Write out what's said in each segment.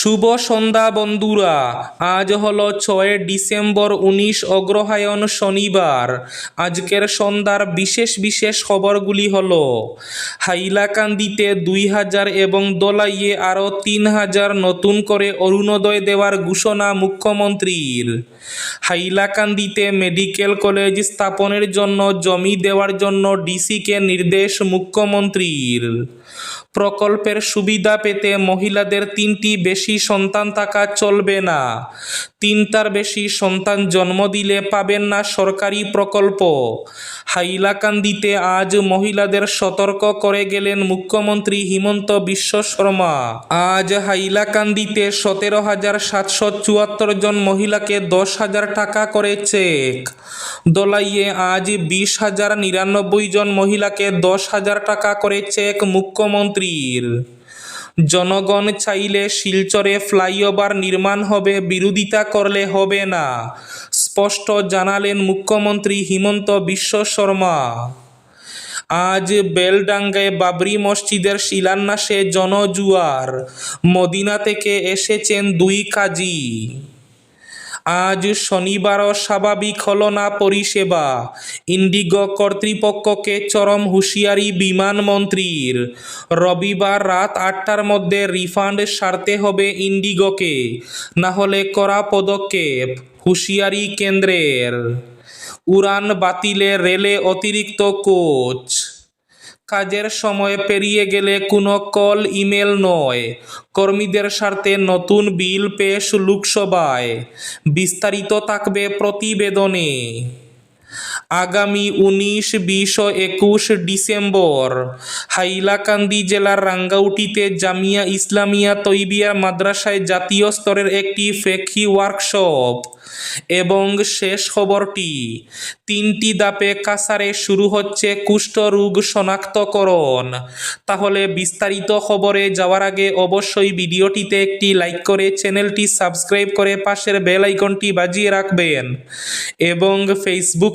শুভ সন্ধ্যা বন্ধুরা। আজ হলো ছয় ডিসেম্বর উনিশ অগ্রহায়ণ শনিবার। আজকের সন্ধ্যার বিশেষ বিশেষ খবরগুলি হল, হাইলাকান্দিতে দুই হাজার এবং দোলাইয়ে আরও তিন হাজার নতুন করে অরুণোদয় দেওয়ার ঘোষণা মুখ্যমন্ত্রীর। হাইলাকান্দিতে মেডিকেল কলেজ স্থাপনের জন্য জমি দেওয়ার জন্য ডিসিকে নির্দেশ মুখ্যমন্ত্রীর। প্রকল্পের সুবিধা পেতে মহিলাদের তিনটি বেশি সন্তান থাকা চলবে না। তিনটার বেশি সন্তান জন্ম দিলে পাবেন না সরকারি প্রকল্প। হাইলাকান্দিতে আজ মহিলাদের সতর্ক করে গেলেন মুখ্যমন্ত্রী হিমন্ত বিশ্ব শর্মা। আজ হাইলাকান্দিতে সতেরো হাজার সাতশো চুয়াত্তর জন মহিলাকে দশ হাজার টাকা করে চেক। দোলাইয়ে আজ বিশ হাজার নিরানব্বই জন মহিলাকে দশ হাজার টাকা করে চেক মুখ্যমন্ত্রীর জনগণ চাইলে শিলচরে ফ্লাইওভার নির্মাণ হবে, বিরোধিতা করলে হবে না, স্পষ্ট জানালেন মুখ্যমন্ত্রী হিমন্ত বিশ্ব শর্মা। আজ বেলডাঙ্গায় বাবরি মসজিদের শিলান্যাসে জনজুয়ার, মদিনা থেকে এসেছেন দুই কাজী। আজ শনিবারও স্বাভাবিক হল না পরিষেবা। ইন্ডিগো কর্তৃপক্ষকে চরম হুঁশিয়ারি বিমানমন্ত্রীর রবিবার রাত আটটার মধ্যে রিফান্ড সারতে হবে ইন্ডিগোকে না হলে কড়া পদক্ষেপ হুঁশিয়ারি কেন্দ্রের। উড়ান বাতিলে রেলে অতিরিক্ত কোচ কাজের সময় পেরিয়ে গেলে কোনো কল, ইমেল নয়। কর্মীদের স্বার্থে নতুন বিল পেশ লোকসভায়। বিস্তারিত থাকবে প্রতিবেদনে। আগামী উনিশ, বিশ একুশ ডিসেম্বর হাইলাকান্দি জেলার রাঙ্গাউটিতে জামিয়া ইসলামিয়া তৈবিয়া মাদ্রাসায় জাতীয় স্তরের একটি ফেকি ওয়ার্কশপ এবং শেষ খবরটি, তিনটি দাপে কাসারে শুরু হচ্ছে কুষ্ঠরোগ শনাক্তকরণ। তাহলে বিস্তারিত খবরে যাওয়ার আগে অবশ্যই ভিডিওটিতে একটি লাইক করে চ্যানেলটি সাবস্ক্রাইব করে পাশের বেল আইকনটি বাজিয়ে রাখবেন এবং ফেসবুক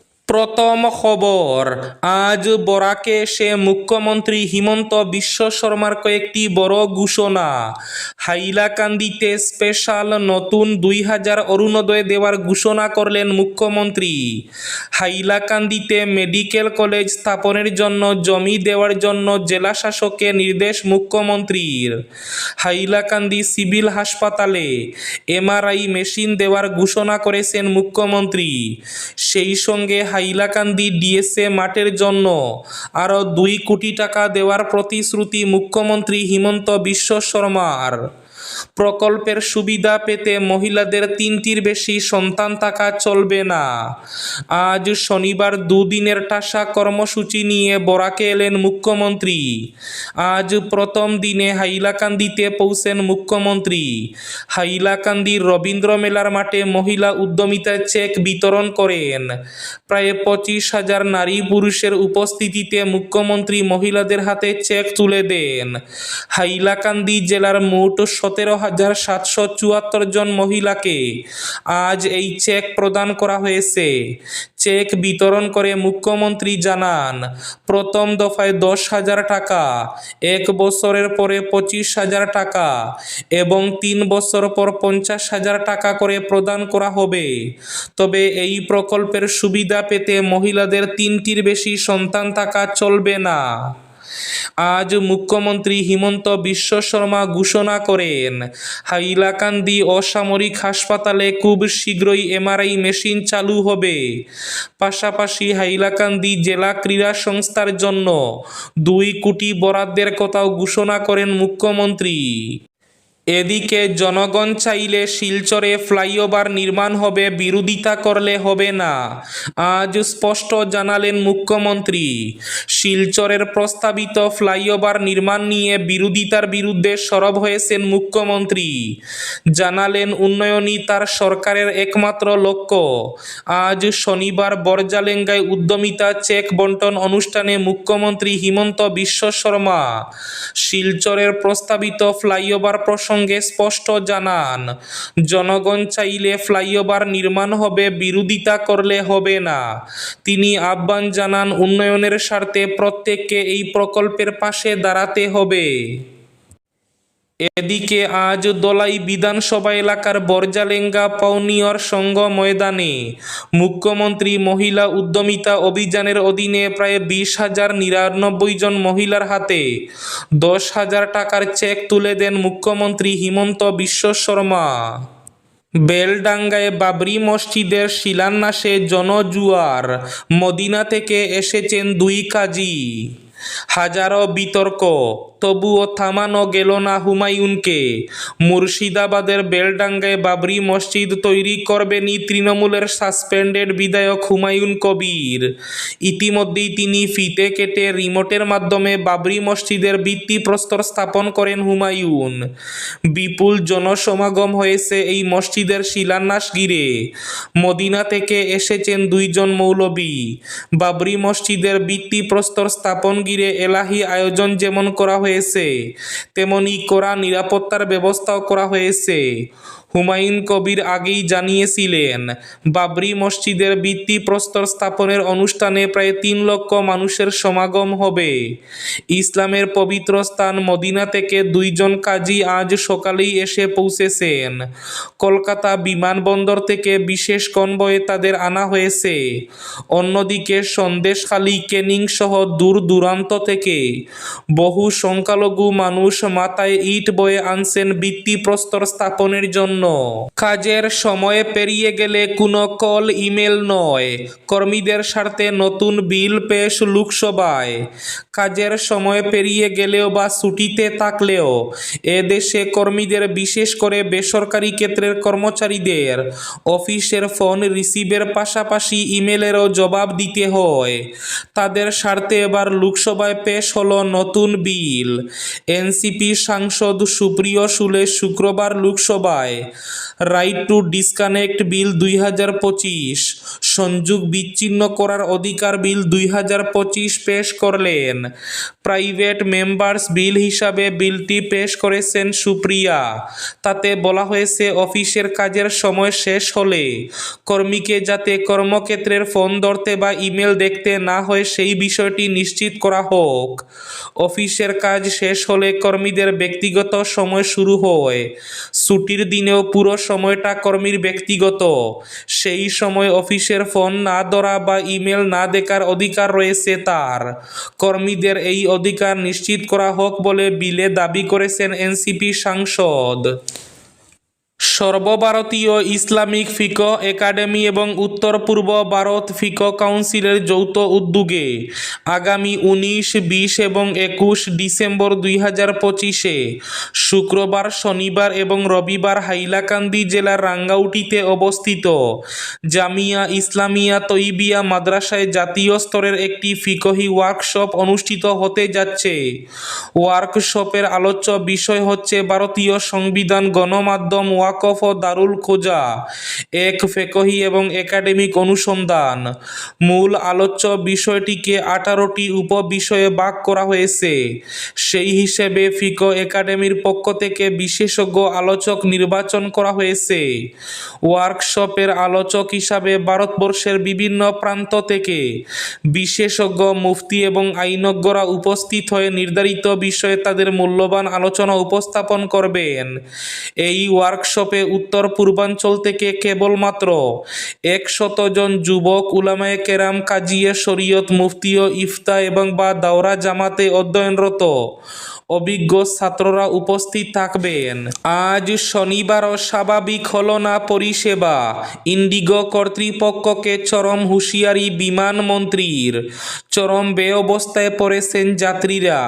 প্রথম খবর, আজ বরাকে এসে মুখ্যমন্ত্রী হিমন্ত বিশ্ব শর্মার কয়েকটি বড় ঘোষণা। হাইলাকান্দিতে স্পেশাল নতুন দুই হাজার অরুণোদয় দেওয়ার ঘোষণা করলেন মুখ্যমন্ত্রী। হাইলাকান্দিতে মেডিকেল কলেজ স্থাপনের জন্য জমি দেওয়ার জন্য জেলা শাসকে নির্দেশ মুখ্যমন্ত্রীর। হাইলাকান্দি সিভিল হাসপাতালে এমআরআই মেশিন দেওয়ার ঘোষণা করেছেন মুখ্যমন্ত্রী। সেই সঙ্গে হাইলাকান্দি ডিএসএ মাঠের জন্য আরও দুই কোটি টাকা দেওয়ার প্রতিশ্রুতি মুখ্যমন্ত্রী হিমন্ত বিশ্ব শর্মার। প্রকল্পের সুবিধা পেতে মহিলাদের তিনটির বেশি সন্তান থাকা চলবে না। আজ শনিবার দুদিনের টাসা কর্মসূচি নিয়ে বরাকে এলেন মুখ্যমন্ত্রী। আজ প্রথম দিনে হাইলাকান্দিতে পৌঁছেন মুখ্যমন্ত্রী। হাইলাকান্দির রবীন্দ্র মেলার মাঠে মহিলা উদ্যমিতা চেক বিতরণ করেন। প্রায় পঁচিশ হাজার নারী পুরুষের উপস্থিতিতে মুখ্যমন্ত্রী মহিলাদের হাতে চেক তুলে দেন। হাইলাকান্দি জেলার মোট সতেরো হাজার সাতশো চুয়াত্তর জন মহিলাকে আজ এই চেক প্রদান করা হয়েছে। চেক বিতরণ করে মুখ্যমন্ত্রী জানান, প্রথম দফায় দশ হাজার টাকা, এক বছরের পরে পঁচিশ হাজার টাকা এবং তিন বছর পর পঞ্চাশ হাজার টাকা করে প্রদান করা হবে। তবে এই প্রকল্পের সুবিধা পেতে মহিলাদের তিনটির বেশি সন্তান থাকা চলবে না। আজ মুখ্যমন্ত্রী হিমন্ত বিশ্ব শর্মা ঘোষণা করেন, হাইলাকান্দি অসামরিক হাসপাতালে খুব শীঘ্রই এমআরআই মেশিন চালু হবে। পাশাপাশি হাইলাকান্দি জেলা ক্রীড়া সংস্থার জন্য দুই কোটি বরাদ্দের কথাও ঘোষণা করেন মুখ্যমন্ত্রী। এদিকে জনগণ চাইলে শিলচরে ফ্লাইওভার নির্মাণ হবে, বিরোধিতা করলে হবে না, আজ স্পষ্ট জানালেন মুখ্যমন্ত্রী। শিলচরের প্রস্তাবিত ফ্লাইওভার নির্মাণ নিয়ে বিরোধিতার বিরুদ্ধে সরব হয়েছেন মুখ্যমন্ত্রী। জানালেন, উন্নয়নই তার সরকারের একমাত্র লক্ষ্য। আজ শনিবার বরজালেঙ্গায় উদ্যমিতা চেক বন্টন অনুষ্ঠানে মুখ্যমন্ত্রী হিমন্ত বিশ্ব শর্মা। শিলচরের প্রস্তাবিত ফ্লাইওভার প্রসঙ্গে সঙ্গে স্পষ্ট জানান, জনগণ চাইলে ফ্লাইওভার নির্মাণ হবে, বিরোধিতা করলে হবে না। তিনি আহ্বান জানান, উন্নয়নের স্বার্থে প্রত্যেককে এই প্রকল্পের পাশে দাঁড়াতে হবে। এদিকে আজ দলাই বিধানসভা এলাকার বরজালেঙ্গা পাউনিয়র সংঘ ময়দানে মুখ্যমন্ত্রী মহিলা উদ্যমিতা অভিযানের অধীনে প্রায় বিশ হাজার নিরানব্বই জন মহিলার হাতে দশ হাজার টাকার চেক তুলে দেন মুখ্যমন্ত্রী হিমন্ত বিশ্ব শর্মা। বেলডাঙ্গায় বাবরি মসজিদের শিলান্যাসে জনজুয়ার মদিনা থেকে এসেছেন দুই কাজী। হাজারো বিতর্ক তবুও থামানো গেল না হুমায়ুনকে। মুর্শিদাবাদের বেলডাঙ্গায় বাবরি মসজিদ তৈরি করবেনই তৃণমূলের সাসপেন্ডেড বিধায়ক হুমায়ুন কবির। ইতিমধ্যেই তিনি ফিতে কেটে রিমোটের মাধ্যমে বাবরি মসজিদের ভিত্তিপ্রস্তর স্থাপন করেন হুমায়ুন। বিপুল জনসমাগম হয়েছে এই মসজিদের শিলান্যাস ঘিরে। মদিনা থেকে এসেছেন দুইজন মৌলবী। বাবরি মসজিদের ভিত্তিপ্রস্তর স্থাপন ঘিরে এলাহি আয়োজন যেমন করা হয়েছে তেমনি কড়া নিরাপত্তার ব্যবস্থাও করা হয়েছে। হুমায়ুন কবির আগেই জানিয়েছিলেন, বাবরি মসজিদের ভিত্তিপ্রস্তর স্থাপনের অনুষ্ঠানে প্রায় তিন লক্ষ মানুষের সমাগম হবে। ইসলামের পবিত্র স্থান মদিনা থেকে দুইজন কাজী আজ সকালেই এসে পৌঁছেছেন। কলকাতা বিমানবন্দর থেকে বিশেষ কনভয়ে তাদের আনা হয়েছে। অন্যদিকে সন্দেশখালী কেনিং সহ দূর দূরান্ত থেকে বহু সংখ্যালঘু মানুষ মাথায় ইট বয়ে আনছেন ভিত্তিপ্রস্তর স্থাপনের জন্য। কাজের সময় পেরিয়ে গেলে কোনো কল, ইমেল নয়। কর্মীদের স্বার্থে নতুন বিল পেশ লোকসভায়। কাজের সময় পেরিয়ে গেলেও বা ছুটিতে থাকলেও এ দেশে কর্মীদের, বিশেষ করে বেসরকারি ক্ষেত্রের কর্মচারীদের, অফিসের ফোন রিসিভের পাশাপাশি ইমেলেরও জবাব দিতে হয়। তাদের স্বার্থে এবার লোকসভায় পেশ হলো নতুন বিল। এনসিপি সাংসদ সুপ্রিয় সুলে শুক্রবার লোকসভায় রাইট টু ডিসকানেক্ট বিল দুই হাজার পঁচিশ। সংযোগ বিচ্ছিন্ন করার অধিকার বিল দুই হাজার পঁচিশ পেশ করলেন। প্রাইভেট মেম্বার্স বিল হিসাবে বিলটি পেশ করেছেন সুপ্রিয়া। তাতে বলা হয়েছে, অফিসের কাজের সময় শেষ হলে কর্মীকে যাতে কর্মক্ষেত্রের ফোন ধরতে বা ইমেল দেখতে না হয়, সেই বিষয়টি নিশ্চিত করা হোক। অফিসের কাজ শেষ হলে কর্মীদের ব্যক্তিগত সময় শুরু হয়। ছুটির দিনেও পুরো সময়টা কর্মীর ব্যক্তিগত। সেই সময় অফিসের ফোন না ধরা বা ইমেল না দেখার অধিকার রয়েছে তার। কর্মীদের এই অধিকার নিশ্চিত করা হোক বলে বিলে দাবি করেছেন এনসিপি সাংসদ। সর্বভারতীয় ইসলামিক ফিকহ একাডেমি এবং উত্তর পূর্ব ভারত ফিকহ কাউন্সিলের যৌথ উদ্যোগে আগামী উনিশ, বিশ এবং একুশ ডিসেম্বর দুই হাজার পঁচিশে শুক্রবার, শনিবার এবং রবিবার হাইলাকান্দি জেলার রাঙ্গাউটিতে অবস্থিত জামিয়া ইসলামিয়া তৈবিয়া মাদ্রাসায় জাতীয় স্তরের একটি ফিকহি ওয়ার্কশপ অনুষ্ঠিত হতে যাচ্ছে। ওয়ার্কশপের আলোচ্য বিষয় হচ্ছে ভারতীয় সংবিধান, গণমাধ্যম, ওয়াকফ ও দারুল খোজা, এক ফেকহি এবং একাডেমিক অনুসন্ধান। মূল আলোচ্য বিষয়টিকে আঠারোটি উপবিষয়ে ভাগ করা হয়েছে। সেই হিসেবে ফিকো একাডেমির পক্ষ থেকে বিশেষজ্ঞ আলোচক নির্বাচন করা হয়েছে। ওয়ার্কশপের আলোচক হিসাবে ভারতবর্ষের বিভিন্ন প্রান্ত থেকে বিশেষজ্ঞ, মুফতি এবং আইনজ্ঞরা উপস্থিত হয়ে নির্ধারিত বিষয়ে তাদের মূল্যবান আলোচনা উপস্থাপন করবেন। এই ওয়ার্কশপে উত্তর পূর্বাঞ্চল থেকে কেবলমাত্র একশত জন যুবক, উলামায়ে কেরাম কাজিয়ে শরীয়ত, মুফতি ও ইফতা এবং বা দাওরা জামাতে অধ্যয়নরত অভিজ্ঞ ছাত্ররা উপস্থিত থাকবেন। আজ শনিবারও স্বাভাবিক হলো না পরিষেবা। ইন্ডিগো কর্তৃপক্ষকে চরম হুঁশিয়ারি বিমানমন্ত্রীর চরম বেঅবস্থায় পড়েছেন যাত্রীরা।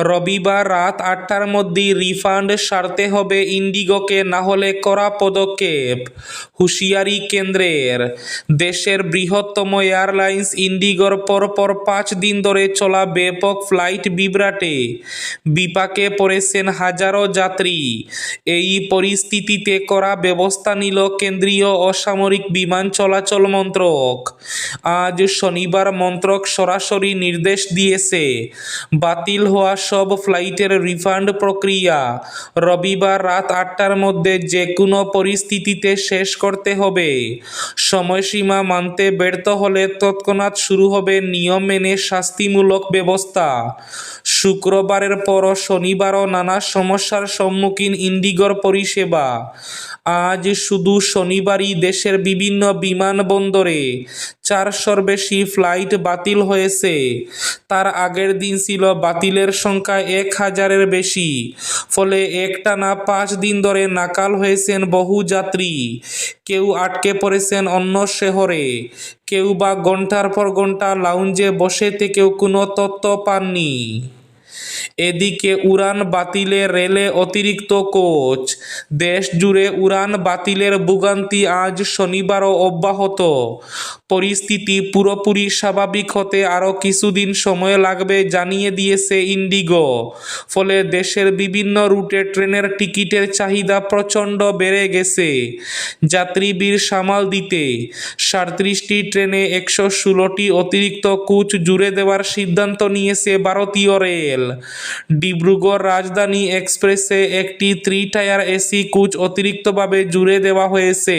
রবিবার রাত আটটার মধ্যে রিফান্ড সারতে হবে ইন্ডিগোকে, না হলে করা পদক্ষেপ। হুঁশিয়ারি কেন্দ্রের। দেশের বৃহত্তম এয়ারলাইন্স ইন্ডিগোর পরপর পাঁচ দিন ধরে চলা ব্যাপক ফ্লাইট বিভ্রাটে। বিপাকে পড়েছেন হাজারো যাত্রী। এই পরিস্থিতিতে করা ব্যবস্থা নিল কেন্দ্রীয় অসামরিক বিমান চলাচল মন্ত্রক। আজ শনিবার মন্ত্রক সরাসরি নির্দেশ দিয়েছে, বাতিল হওয়া সব ফ্লাইটের রিফান্ড প্রক্রিয়া। রবিবার রাত আটটার মধ্যে যে কোনো পরিস্থিতিতে শেষ করতে হবে। সময়সীমা মানতে ব্যর্থ হলে তৎক্ষণাৎ শুরু হবে নিয়ম মেনে শাস্তিমূলক ব্যবস্থা। শুক্রবারের পর শনিবারও নানা সমস্যার সম্মুখীন ইন্ডিগোর পরিষেবা। আজ শুধু শনিবারই দেশের বিভিন্ন বিমানবন্দরে চারশোর বেশি ফ্লাইট বাতিল হয়েছে। তার আগের দিন ছিল বাতিলের সংখ্যা এক হাজারের বেশি, ফলে একটানা পাঁচ দিন ধরে নাকাল হয়েছেন বহু যাত্রী। কেউ আটকে পড়েছেন অন্য শহরে, কেউ বা ঘণ্টার পর ঘণ্টা লাউঞ্জে বসে থেকেও কোনো তথ্য পাননি। এদিকে উড়ান বাতিলে রেলে অতিরিক্ত কোচ। দেশ জুড়ে উড়ান বাতিলের ভোগান্তি আজ শনিবারও অব্যাহত। পরিস্থিতি পুরোপুরি স্বাভাবিক হতে আরও কিছুদিন সময় লাগবে জানিয়ে দিয়েছে ইন্ডিগো। ফলে দেশের বিভিন্ন রুটে ট্রেনের টিকিটের চাহিদা প্রচণ্ড বেড়ে গেছে। যাত্রীবীর সামাল দিতে সাঁত্রিশটি ট্রেনে একশো ষোলোটি অতিরিক্ত কোচ জুড়ে দেওয়ার সিদ্ধান্ত নিয়েছে ভারতীয় রেল। ডিব্রুগড় রাজধানী এক্সপ্রেসে একটি থ্রি টায়ার এসি কোচ অতিরিক্তভাবে জুড়ে দেওয়া হয়েছে।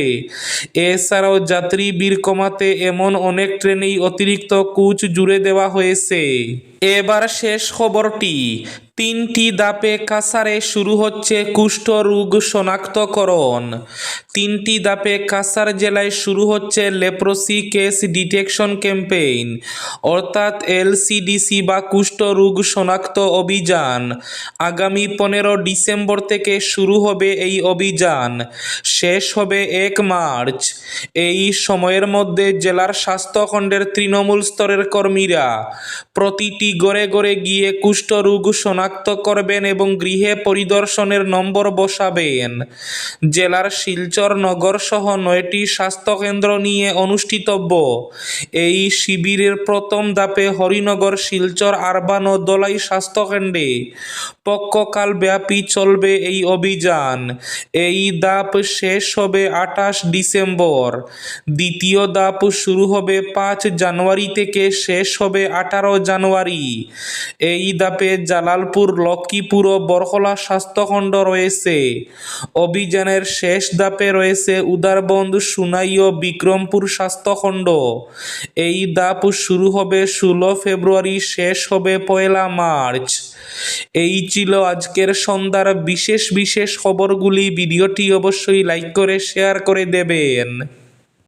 এছাড়াও যাত্রী ভিড় কমাতে এমন অনেক ট্রেনেই অতিরিক্ত কোচ জুড়ে দেওয়া হয়েছে। এবার শেষ খবরটি, তিনটি দাপে কাসারে শুরু হচ্ছে কুষ্ঠরোগ শনাক্তকরণ। তিনটি দাপে কাসার জেলায় শুরু হচ্ছে লেপ্রোসি কেস ডিটেকশন ক্যাম্পেইন, অর্থাৎ এলসিডিসি বা কুষ্ঠরোগ শনাক্ত অভিযান। আগামী পনেরো ডিসেম্বর থেকে শুরু হবে এই অভিযান। শেষ হবে এক মার্চ। এই সময়ের মধ্যে জেলার স্বাস্থ্যখণ্ডের তৃণমূল স্তরের কর্মীরা প্রতিটি গড়ে গড়ে গিয়ে কুষ্ঠরোগ শনাক্ত করবেন এবং গৃহে পরিদর্শনের নম্বর বসাবেন। জেলার শিলচর নগর সহ নয়টি স্বাস্থ্যকেন্দ্র নিয়ে অনুষ্ঠিতব্য। এই শিবিরের প্রথম ধাপে হরিনগর, শিলচর, আরবান ও দলাই স্বাস্থ্যকেন্দ্রে পক্ষকাল ব্যাপী চলবে এই অভিযান। এই ধাপ শেষ হবে আঠাশ ডিসেম্বর। দ্বিতীয় ধাপ শুরু হবে পাঁচ জানুয়ারি থেকে শেষ হবে আঠারো জানুয়ারি। এই ধাপে জালালপুর, লক্ষ্মীপুর ও বরহলা স্বাস্থ্যখণ্ড রয়েছে। অভিযানের শেষ ধাপে রয়েছে উদারবন্দ সুনাই ও বিক্রমপুর স্বাস্থ্যখণ্ড। এই দাপ শুরু হবে ষোলো ফেব্রুয়ারি, শেষ হবে পয়লা মার্চ। এই ছিল আজকের সন্ধ্যার বিশেষ বিশেষ খবরগুলি। ভিডিওটি অবশ্যই লাইক করে, শেয়ার করে দেবেন।